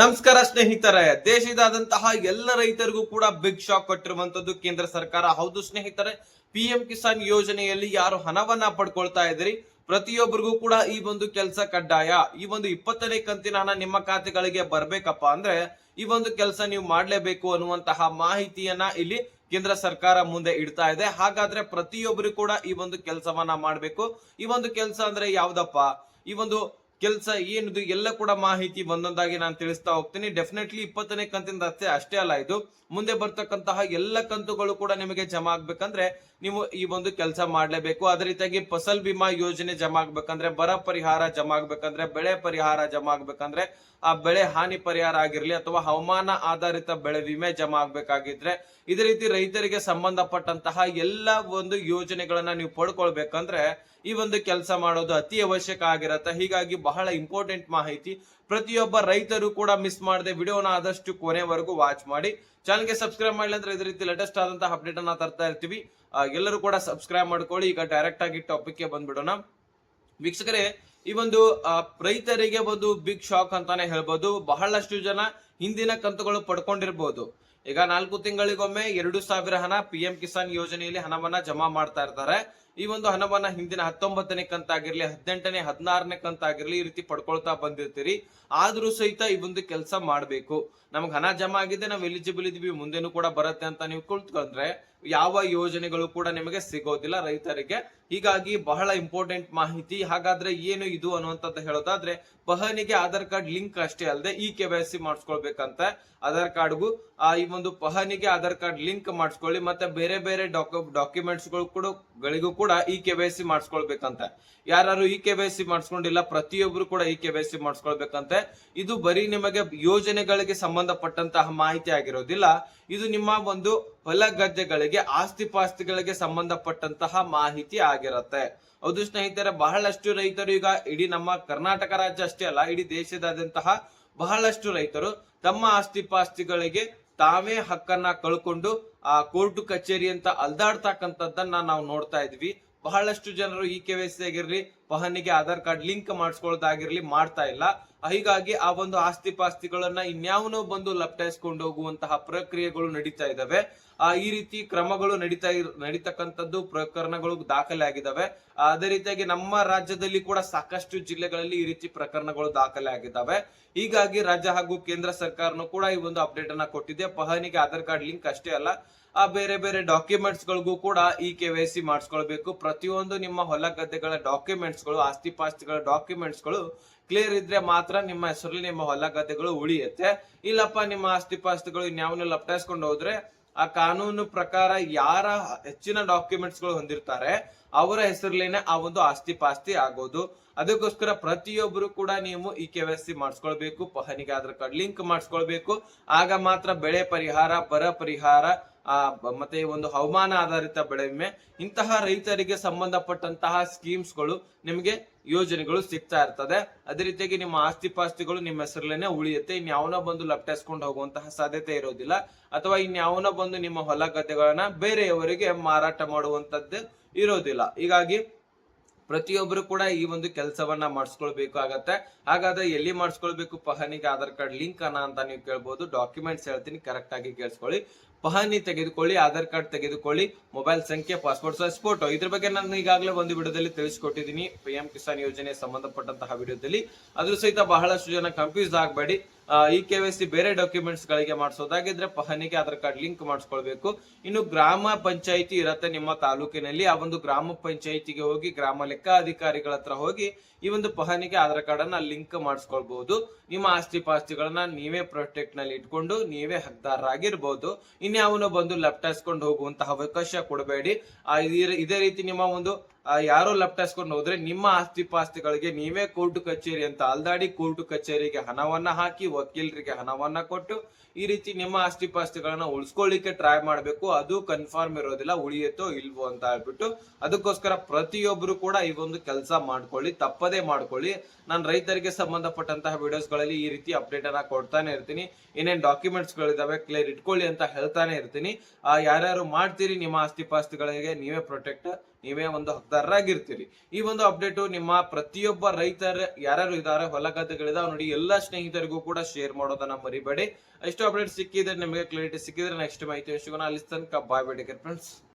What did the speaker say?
ನಮಸ್ಕಾರ ಸ್ನೇಹಿತರೆ, ದೇಶದಾದಂತಹ ಎಲ್ಲ ರೈತರಿಗೂ ಕೂಡ ಬಿಗ್ ಶಾಕ್ ಕೊಟ್ಟಿರುವಂತದ್ದು ಕೇಂದ್ರ ಸರ್ಕಾರ. ಹೌದು ಸ್ನೇಹಿತರೆ ಪಿ ಎಂ ಕಿಸಾನ್ ಯೋಜನೆಯಲ್ಲಿ ಯಾರು ಹಣವನ್ನ ಪಡ್ಕೊಳ್ತಾ ಇದ್ದೀರಿ? ಪ್ರತಿಯೊಬ್ಬರಿಗೂ ಕೂಡ ಈ ಒಂದು ಕೆಲಸ ಕಡ್ಡಾಯ. ಈ ಒಂದು ಇಪ್ಪತ್ತನೇ ಕಂತಿನ ಹಣ ನಿಮ್ಮ ಖಾತೆಗಳಿಗೆ ಬರ್ಬೇಕಪ್ಪ ಅಂದ್ರೆ ಈ ಒಂದು ಕೆಲಸ ನೀವು ಮಾಡಲೇಬೇಕು ಅನ್ನುವಂತಹ ಮಾಹಿತಿಯನ್ನ ಇಲ್ಲಿ ಕೇಂದ್ರ ಸರ್ಕಾರ ಮುಂದೆ ಇಡ್ತಾ ಇದೆ. ಹಾಗಾದ್ರೆ ಪ್ರತಿಯೊಬ್ಬರು ಕೂಡ ಈ ಒಂದು ಕೆಲಸವನ್ನ ಮಾಡ್ಬೇಕು. ಈ ಒಂದು ಕೆಲಸ ಅಂದ್ರೆ ಯಾವ್ದಪ್ಪ? ಈ ಒಂದು ಕೆಲಸ ಏನಿದು ಎಲ್ಲ ಕೂಡ ಮಾಹಿತಿ ಒಂದೊಂದಾಗಿ ನಾನು ತಿಳಿಸ್ತಾ ಹೋಗ್ತೀನಿ. ಡೆಫಿನೆಟ್ಲಿ ಇಪ್ಪತ್ತನೇ ಕಂತಿನ ಅಷ್ಟೇ ಅಷ್ಟೇ ಅಲ್ಲ ಇದು. ಮುಂದೆ ಬರ್ತಕ್ಕಂತಹ ಎಲ್ಲ ಕಂತುಗಳು ಕೂಡ ನಿಮಗೆ ಜಮಾ ಆಗ್ಬೇಕಂದ್ರೆ ನೀವು ಈ ಒಂದು ಕೆಲಸ ಮಾಡಲೇಬೇಕು. ಅದೇ ರೀತಿಯಾಗಿ ಫಸಲ್ ಬಿಮಾ ಯೋಜನೆ ಜಮಾ ಆಗ್ಬೇಕಂದ್ರೆ, ಬರ ಪರಿಹಾರ ಜಮಾ ಆಗ್ಬೇಕಂದ್ರೆ, ಬೆಳೆ ಪರಿಹಾರ ಜಮಾ ಆಗ್ಬೇಕಂದ್ರೆ, ಆ ಬೆಳೆ ಹಾನಿ ಪರಿಹಾರ ಆಗಿರ್ಲಿ ಅಥವಾ ಹವಾಮಾನ ಆಧಾರಿತ ಬೆಳೆ ವಿಮೆ ಜಮಾ ಆಗ್ಬೇಕಾಗಿದ್ರೆ, ಇದೇ ರೀತಿ ರೈತರಿಗೆ ಸಂಬಂಧಪಟ್ಟಂತಹ ಎಲ್ಲ ಒಂದು ಯೋಜನೆಗಳನ್ನ ನೀವು ಪಡ್ಕೊಳ್ಬೇಕಂದ್ರೆ ಈ ಒಂದು ಕೆಲಸ ಮಾಡೋದು ಅತಿ ಅವಶ್ಯಕ ಆಗಿರತ್ತೆ. ಹೀಗಾಗಿ ಬಹಳ ಇಂಪಾರ್ಟೆಂಟ್ ಮಾಹಿತಿ. ಪ್ರತಿಯೊಬ್ಬ ರೈತರು ಕೂಡ ಮಿಸ್ ಮಾಡದೆ ವಿಡಿಯೋನ ಆದಷ್ಟು ಕೊನೆವರೆಗೂ ವಾಚ್ ಮಾಡಿ. ಚಾನಲ್ಗೆ ಸಬ್ಸ್ಕ್ರೈಬ್ ಮಾಡಿಲ್ಲ ಅಂದ್ರೆ ಇದೇ ರೀತಿ ಲೇಟೆಸ್ಟ್ ಆದಂತಹ ಅಪ್ಡೇಟ್ ಅನ್ನ ತರ್ತಾ ಇರ್ತೀವಿ. ಎಲ್ಲರೂ ಕೂಡ ಸಬ್ಸ್ಕ್ರೈಬ್ ಮಾಡ್ಕೊಳ್ಳಿ. ಈಗ ಡೈರೆಕ್ಟ್ ಆಗಿ ಟಾಪಿಕ್ಗೆ ಬಂದ್ಬಿಡೋಣ. ವೀಕ್ಷಕರೇ, ಈ ಒಂದು ರೈತರಿಗೆ ಒಂದು ಬಿಗ್ ಶಾಕ್ ಅಂತಾನೆ ಹೇಳ್ಬೋದು. ಬಹಳಷ್ಟು ಜನ ಹಿಂದಿನ ಕಂತುಗಳು ಪಡ್ಕೊಂಡಿರ್ಬೋದು. ಈಗ ನಾಲ್ಕು ತಿಂಗಳಿಗೊಮ್ಮೆ ಎರಡು ಸಾವಿರ ಹಣ ಪಿ ಎಂ ಕಿಸಾನ್ ಯೋಜನೆಯಲ್ಲಿ ಹಣವನ್ನ ಜಮಾ ಮಾಡ್ತಾ ಇರ್ತಾರೆ. ಈ ಒಂದು ಹಣವನ್ನ ಹಿಂದಿನ ಹತ್ತೊಂಬತ್ತನೇ ಕಂತಾಗಿರ್ಲಿ, ಹದಿನೆಂಟನೇ, ಹದಿನಾರನೇ ಕಂತಾಗಿರ್ಲಿ ಈ ರೀತಿ ಪಡ್ಕೊಳ್ತಾ ಬಂದಿರ್ತೀರಿ. ಆದ್ರೂ ಸಹಿತ ಈ ಒಂದು ಕೆಲಸ ಮಾಡ್ಬೇಕು. ನಮ್ಗೆ ಹಣ ಜಮಾ ಆಗಿದೆ, ನಾವು ಎಲಿಜಿಬಲ್ ಇದೀವಿ, ಮುಂದೆನೂ ಕೂಡ ಬರುತ್ತೆ ಅಂತ ನೀವು ಕುಳಿತುಕೊಂಡ್ರೆ ಯಾವ ಯೋಜನೆಗಳು ಕೂಡ ನಿಮಗೆ ಸಿಗೋದಿಲ್ಲ ರೈತರಿಗೆ. ಹೀಗಾಗಿ ಬಹಳ ಇಂಪಾರ್ಟೆಂಟ್ ಮಾಹಿತಿ. ಹಾಗಾದ್ರೆ ಏನು ಇದು ಅನ್ನುವಂಥದ್ದು ಹೇಳೋದಾದ್ರೆ ಪಹನಿಗೆ ಆಧಾರ್ ಕಾರ್ಡ್ ಲಿಂಕ್ ಅಷ್ಟೇ ಅಲ್ಲದೆ ಇ ಕೆ ವೈ ಸಿ ಮಾಡಿಸ್ಕೊಳ್ಬೇಕಂತ. ಆಧಾರ್ ಕಾರ್ಡ್ಗೂ ಈ ಒಂದು ಪಹನಿಗೆ ಆಧಾರ್ ಕಾರ್ಡ್ ಲಿಂಕ್ ಮಾಡಿಸ್ಕೊಳ್ಳಿ, ಮತ್ತೆ ಬೇರೆ ಬೇರೆ ಡಾಕ್ಯುಮೆಂಟ್ಸ್ಗಳು ಕೂಡ ಗಳಿಗೂ ಕೂಡ ಇ ಕೆ ವೈ ಸಿ ಮಾಡಿಸ್ಕೊಳ್ಬೇಕಂತೆ. ಯಾರು ಇ ಕೆ ವೈ ಸಿ ಮಾಡಿಸ್ಕೊಂಡಿಲ್ಲ, ಪ್ರತಿಯೊಬ್ರು ಕೂಡ ಇ ಕೆ ವೈ ಸಿ ಮಾಡಿಸ್ಕೊಳ್ಬೇಕಂತೆ. ಇದು ಬರೀ ನಿಮಗೆ ಯೋಜನೆಗಳಿಗೆ ಸಂಬಂಧಪಟ್ಟಂತಹ ಮಾಹಿತಿ ಆಗಿರೋದಿಲ್ಲ. ಇದು ನಿಮ್ಮ ಒಂದು ಹೊಲ ಗದ್ದೆಗಳಿಗೆ ಆಸ್ತಿ ಪಾಸ್ತಿಗಳಿಗೆ ಸಂಬಂಧಪಟ್ಟಂತಹ ಮಾಹಿತಿ ಆಗಿರತ್ತೆ. ಹೌದು ಸ್ನೇಹಿತರೆ, ಬಹಳಷ್ಟು ರೈತರು ಈಗ ಇಡೀ ನಮ್ಮ ಕರ್ನಾಟಕ ರಾಜ್ಯ ಅಷ್ಟೇ ಅಲ್ಲ, ಇಡೀ ದೇಶದಾದ್ಯಂತಹ ಬಹಳಷ್ಟು ರೈತರು ತಮ್ಮ ಆಸ್ತಿ ಪಾಸ್ತಿಗಳಿಗೆ ತಾವೇ ಹಕ್ಕನ್ನ ಕಳ್ಕೊಂಡು ಆ ಕೋರ್ಟ್ ಕಚೇರಿ ಅಂತ ಅಲ್ದಾಡ್ತಕ್ಕಂಥದ್ದನ್ನ ನಾವು ನೋಡ್ತಾ ಇದ್ವಿ. ಬಹಳಷ್ಟು ಜನರು ಇ ಕೆ ವೈ ಸಿ ಆಗಿರ್ಲಿ ವಾಹನಿಗೆ ಆಧಾರ್ ಕಾರ್ಡ್ ಲಿಂಕ್ ಮಾಡಿಸ್ಕೊಳ್ಳೋದಾಗಿರ್ಲಿ ಮಾಡ್ತಾ ಇಲ್ಲ. ಹೀಗಾಗಿ ಆ ಒಂದು ಆಸ್ತಿ ಪಾಸ್ತಿಗಳನ್ನ ಇನ್ಯಾವನೋ ಬಂದು ಲಪ್ಟಾಯಿಸ್ಕೊಂಡು ಹೋಗುವಂತಹ ಪ್ರಕ್ರಿಯೆಗಳು ನಡೀತಾ ಇದ್ದಾವೆ ಆ, ಈ ರೀತಿ ಕ್ರಮಗಳು ನಡೀತಾ ನಡೀತಕ್ಕಂಥದ್ದು ಪ್ರಕರಣಗಳು ದಾಖಲೆ ಆಗಿದ್ದಾವೆ ಅದೇ ರೀತಿಯಾಗಿ ನಮ್ಮ ರಾಜ್ಯದಲ್ಲಿ ಕೂಡ ಸಾಕಷ್ಟು ಜಿಲ್ಲೆಗಳಲ್ಲಿ ಈ ರೀತಿ ಪ್ರಕರಣಗಳು ದಾಖಲೆ ಆಗಿದ್ದಾವೆ ಹೀಗಾಗಿ ರಾಜ್ಯ ಹಾಗೂ ಕೇಂದ್ರ ಸರ್ಕಾರನು ಕೂಡ ಈ ಒಂದು ಅಪ್ಡೇಟ್ ಅನ್ನ ಕೊಟ್ಟಿದೆ. ಪಹನಿಗೆ ಆಧಾರ್ ಕಾರ್ಡ್ ಲಿಂಕ್ ಅಷ್ಟೇ ಅಲ್ಲ ಆ ಬೇರೆ ಬೇರೆ ಡಾಕ್ಯುಮೆಂಟ್ಸ್ ಗಳಿಗೂ ಕೂಡ ಈ ಕೆ ವೈ ಸಿ ಮಾಡಿಸ್ಕೊಳ್ಬೇಕು. ಪ್ರತಿಯೊಂದು ನಿಮ್ಮ ಹೊಲ ಗದ್ದೆಗಳ ಡಾಕ್ಯುಮೆಂಟ್ಸ್ಗಳು ಆಸ್ತಿ ಪಾಸ್ತಿಗಳ ಡಾಕ್ಯುಮೆಂಟ್ಸ್ಗಳು ಕ್ಲಿಯರ್ ಇದ್ರೆ ಮಾತ್ರ ನಿಮ್ಮ ಹೆಸರಲ್ಲಿ ನಿಮ್ಮ ಹೊಲ ಗದ್ದೆಗಳು ಉಳಿಯುತ್ತೆ. ಇಲ್ಲಪ್ಪ, ನಿಮ್ಮ ಆಸ್ತಿ ಪಾಸ್ತಿಗಳು ಇನ್ಯಾವನ್ನ ಲಪ್ಟಾಯಿಸ್ಕೊಂಡು ಹೋದ್ರೆ ಆ ಕಾನೂನು ಪ್ರಕಾರ ಯಾರ ಹೆಚ್ಚಿನ ಡಾಕ್ಯುಮೆಂಟ್ಸ್ಗಳು ಹೊಂದಿರ್ತಾರೆ, ಅವರ ಹೆಸರಲ್ಲೇನೆ ಆ ಒಂದು ಆಸ್ತಿ ಪಾಸ್ತಿ ಆಗೋದು. ಅದಕ್ಕೋಸ್ಕರ ಪ್ರತಿಯೊಬ್ಬರು ಕೂಡ ನೀವು ಈ ಕೆ ವೈ ಸಿ ಮಾಡಿಸ್ಕೊಳ್ಬೇಕು. ಪಹನಿಗೆ ಆಧಾರ್ ಕಾರ್ಡ್ ಲಿಂಕ್ ಮಾಡಿಸ್ಕೊಳ್ಬೇಕು. ಆಗ ಮಾತ್ರ ಬೆಳೆ ಪರಿಹಾರ, ಬರ ಪರಿಹಾರ ಆ, ಮತ್ತೆ ಒಂದು ಹವಾಮಾನ ಆಧಾರಿತ ಬೆಳೆ ವಿಮೆ. ಇಂತಹ ರೈತರಿಗೆ ಸಂಬಂಧಪಟ್ಟಂತಹ ಸ್ಕೀಮ್ಸ್ಗಳು ನಿಮಗೆ ಯೋಜನೆಗಳು ಸಿಗ್ತಾ ಇರ್ತದೆ. ಅದೇ ರೀತಿಯಾಗಿ ನಿಮ್ಮ ಆಸ್ತಿ ಪಾಸ್ತಿಗಳು ನಿಮ್ಮ ಹೆಸರಲ್ಲೇನೆ ಉಳಿಯುತ್ತೆ. ಇನ್ಯಾವನೋ ಬಂದು ಲಪ್ಟಾಯಿಸ್ಕೊಂಡು ಹೋಗುವಂತಹ ಸಾಧ್ಯತೆ ಇರೋದಿಲ್ಲ. ಅಥವಾ ಇನ್ಯಾವನೋ ಬಂದು ನಿಮ್ಮ ಹೊಲ ಗದ್ದೆಗಳನ್ನ ಬೇರೆಯವರಿಗೆ ಮಾರಾಟ ಮಾಡುವಂತದ್ದು ಇರೋದಿಲ್ಲ. ಹೀಗಾಗಿ ಪ್ರತಿಯೊಬ್ಬರು ಕೂಡ ಈ ಒಂದು ಕೆಲಸವನ್ನ ಮಾಡಿಸ್ಕೊಳ್ಬೇಕು ಆಗತ್ತೆ. ಹಾಗಾದ್ರೆ ಎಲ್ಲಿ ಮಾಡಿಸ್ಕೊಳ್ಬೇಕು? ಪಹನಿಗೆ ಆಧಾರ್ ಕಾರ್ಡ್ ಲಿಂಕ್ ಅನ್ನ ಅಂತ ನೀವು ಕೇಳ್ಬೋದು. ಡಾಕ್ಯುಮೆಂಟ್ಸ್ ಹೇಳ್ತೀನಿ ಕರೆಕ್ಟ್ ಆಗಿ ಕೇಳಿಸ್ಕೊಳ್ಳಿ. ಪಹಣಿ ತೆಗೆದುಕೊಳ್ಳಿ, ಆಧಾರ್ ಕಾರ್ಡ್ ತೆಗೆದುಕೊಳ್ಳಿ, ಮೊಬೈಲ್ ಸಂಖ್ಯೆ, ಪಾಸ್ಪೋರ್ಟ್ ಸೈಜ್, ಫೋಟೋ. ಇದ್ರ ಬಗ್ಗೆ ನಾನು ಈಗಾಗಲೇ ಒಂದು ವಿಡಿಯೋದಲ್ಲಿ ತಿಳಿಸಿಕೊಟ್ಟಿದ್ದೀನಿ. ಪಿ ಎಂ ಕಿಸಾನ್ ಯೋಜನೆ ಸಂಬಂಧಪಟ್ಟಂತಹ ವಿಡಿಯೋದಲ್ಲಿ. ಅದ್ರ ಸಹಿತ ಬಹಳಷ್ಟು ಜನ ಕನ್ಫ್ಯೂಸ್ ಆಗಬೇಡಿ. ಈ ಕೆ ವೈ ಸಿ ಬೇರೆ ಡಾಕ್ಯುಮೆಂಟ್ಸ್ ಗಳಿಗೆ ಮಾಡಿಸೋದಾಗಿದ್ರೆ ಪಹಾನಿಗೆ ಆಧಾರ್ ಕಾರ್ಡ್ ಲಿಂಕ್ ಮಾಡಿಸ್ಕೊಳ್ಬೇಕು. ಇನ್ನು ಗ್ರಾಮ ಪಂಚಾಯಿತಿ ಇರತ್ತೆ ನಿಮ್ಮ ತಾಲೂಕಿನಲ್ಲಿ. ಆ ಒಂದು ಗ್ರಾಮ ಪಂಚಾಯಿತಿಗೆ ಹೋಗಿ, ಗ್ರಾಮ ಲೆಕ್ಕ ಅಧಿಕಾರಿಗಳ ಹತ್ರ ಹೋಗಿ ಈ ಒಂದು ಪಹಾನಿಗೆ ಆಧಾರ್ ಕಾರ್ಡ್ ಅನ್ನ ಲಿಂಕ್ ಮಾಡಿಸ್ಕೊಳ್ಬಹುದು. ನಿಮ್ಮ ಆಸ್ತಿ ಪಾಸ್ತಿಗಳನ್ನ ನೀವೇ ಪ್ರೊಟೆಕ್ಟ್ನಲ್ಲಿ ಇಟ್ಕೊಂಡು ನೀವೇ ಹಕ್ದಾರರಾಗಿರ್ಬೋದು ಇನ್ಯಾವನೋ ಬಂದು ಲಪ್ಟಾಯಿಸ್ಕೊಂಡು ಹೋಗುವಂತಹ ಅವಕಾಶ ಕೊಡಬೇಡಿ. ಇದೇ ರೀತಿ ನಿಮ್ಮ ಒಂದು ಆ, ಲೆಫ್ಟ್ ಹಾಸ್ಕೊಂಡು ಹೋದ್ರೆ ನಿಮ್ಮ ಆಸ್ತಿ ಪಾಸ್ತಿಗಳಿಗೆ ನೀವೇ ಕೋರ್ಟ್ ಕಚೇರಿ ಅಂತ ಅಲ್ದಾಡಿ ಕೋರ್ಟ್ ಕಚೇರಿಗೆ ಹಣವನ್ನ ಹಾಕಿ ವಕೀಲರಿಗೆ ಹಣವನ್ನ ಕೊಟ್ಟು ಈ ರೀತಿ ನಿಮ್ಮ ಆಸ್ತಿ ಪಾಸ್ತಿಗಳನ್ನ ಉಳಿಸ್ಕೊಳ್ಳಿಕ್ಕೆ ಟ್ರೈ ಮಾಡಬೇಕು. ಅದು ಕನ್ಫರ್ಮ್ ಇರೋದಿಲ್ಲ ಉಳಿಯುತ್ತೋ ಇಲ್ವೋ ಅಂತ ಹೇಳ್ಬಿಟ್ಟು ಅದಕ್ಕೋಸ್ಕರ ಪ್ರತಿಯೊಬ್ಬರು ಕೂಡ ಈ ಒಂದು ಕೆಲಸ ಮಾಡ್ಕೊಳ್ಳಿ ತಪ್ಪದೇ ಮಾಡ್ಕೊಳ್ಳಿ. ನಾನು ರೈತರಿಗೆ ಸಂಬಂಧಪಟ್ಟಂತಹ ವಿಡಿಯೋಸ್ಗಳಲ್ಲಿ ಈ ರೀತಿ ಅಪ್ಡೇಟ್ ಅನ್ನ ಕೊಡ್ತಾನೆ ಇರ್ತೀನಿ. ಏನೇನ್ ಡಾಕ್ಯುಮೆಂಟ್ಸ್ ಗಳಿದಾವೆ ಕ್ಲಿಯರ್ ಇಟ್ಕೊಳ್ಳಿ ಅಂತ ಹೇಳ್ತಾನೆ ಇರ್ತೀನಿ. ಯಾರ್ಯಾರು ಮಾಡ್ತೀರಿ ನಿಮ್ಮ ಆಸ್ತಿ ಪಾಸ್ತಿಗಳಿಗೆ ನೀವೇ ಪ್ರೊಟೆಕ್ಟ್ ನೀವೇ ಒಂದು ಹಕ್ದಾರರಾಗಿರ್ತೀರಿ ಈ ಒಂದು ಅಪ್ಡೇಟ್ ನಿಮ್ಮ ಪ್ರತಿಯೊಬ್ಬ ರೈತರ ಯಾರು ಇದ್ದಾರೆ ಹೊಲ ಗದ್ದೆಗಳಿದಾವೆ ನೋಡಿ, ಎಲ್ಲಾ ಸ್ನೇಹಿತರಿಗೂ ಕೂಡ ಶೇರ್ ಮಾಡೋದನ್ನ ಮರಿಬೇಡಿ. ಎಷ್ಟು ಅಪ್ಡೇಟ್ ಸಿಕ್ಕಿದ್ರೆ ನಿಮಗೆ ಕ್ಲಾರಿಟಿ ಸಿಕ್ಕಿದ್ರೆ ನೆಕ್ಸ್ಟ್ ಮಾಹಿತಿ ಸಿಗೋಣ. ಅಲ್ಲಿ ತನಕ ಬಾಯ್ ಬೇಡಿಕೆ ಫ್ರೆಂಡ್ಸ್